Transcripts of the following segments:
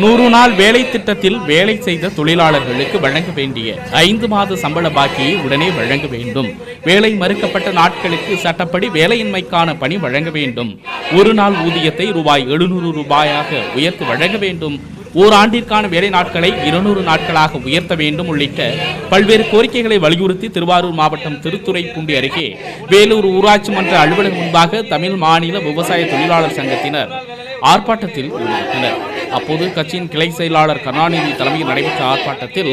நூறு நாள் வேலை திட்டத்தில் வேலை செய்த தொழிலாளர்களுக்கு வழங்க வேண்டிய ஐந்து மாத சம்பள பாக்கியை உடனே வழங்க வேண்டும். வேலை மறுக்கப்பட்ட நாட்களுக்கு சட்டப்படி வேலையின்மைக்கான பணி வழங்க வேண்டும். ஒரு நாள் ஊதியத்தை ரூபாய் எழுநூறு ரூபாயாக உயர்த்தி வழங்க வேண்டும். ஓராண்டிற்கான வேலை நாட்களை இருநூறு நாட்களாக உயர்த்த வேண்டும் உள்ளிட்ட பல்வேறு கோரிக்கைகளை வலியுறுத்தி திருவாரூர் மாவட்டம் திருத்துறைப்பூண்டி அருகே வேலூர் ஊராட்சி மன்ற அலுவலகம் முன்பாக தமிழ் மாநில விவசாய தொழிலாளர் சங்கத்தினர் ஆர்ப்பாட்டத்தில் ஈடுபட்டனர். அப்போது கட்சியின் கிளை செயலாளர் கருணாநிதி தலைமையில் நடைபெற்ற ஆர்ப்பாட்டத்தில்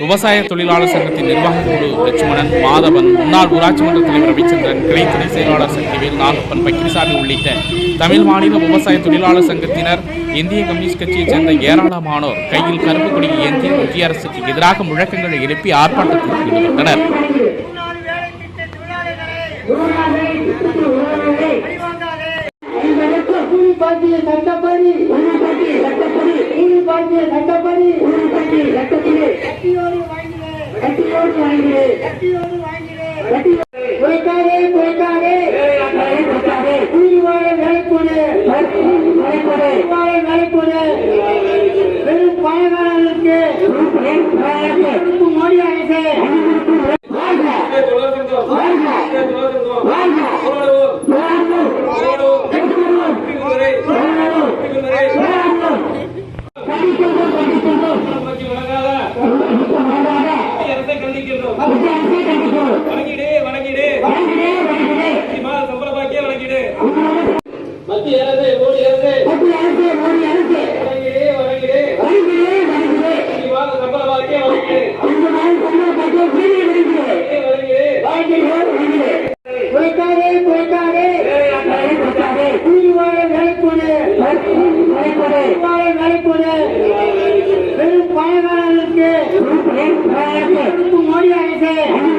விவசாய தொழிலாளர் சங்கத்தின் நிர்வாக குழு லட்சுமணன் மாதவன் முன்னாள் ஊராட்சி மன்ற தலைவர் ரவிச்சந்திரன் கிளை துணை செயலாளர் சக்திவேல் நாகப்பன் பக்கிரிசாமி உள்ளிட்ட தமிழ் மாநில விவசாய தொழிலாளர் சங்கத்தினர் இந்திய கம்யூனிஸ்ட் கட்சியைச் சேர்ந்த ஏராளமானோர் கையில் கருப்பு கொடியை ஏந்தி மத்திய அரசுக்கு எதிராக முழக்கங்களை எழுப்பி ஆர்ப்பாட்டத்தில் ஈடுபட்டனர். சட்டப்படி பாக்கிய சட்டப்படி பாக்கிய சட்டப்படி கட்டியோடு வாங்கிடு கட்டியோடு வாங்கிடு கட்டியோடு வாங்கிடு கட்டி குறைக்காதே குறைக்காதே குறைக்காதே கூலி வாழ வேலைக்கூடு வேலைக்கூடு வாழ வேலைக்கூடு வெறும் பணக்காரர்களுக்கு மோடி வணங்கிடு வணங்கிடு. சம்பள பாக்கிய வணங்கிடு. மத்திய அரசு மோடி அரசு. வணங்கிடு வணங்கிடு. சம்பள பாக்கிய வணங்கிடு. வணங்கிடு. குறைக்காதே குறைக்காதே வெறும் பணக்காரர்களுக்கு Allahu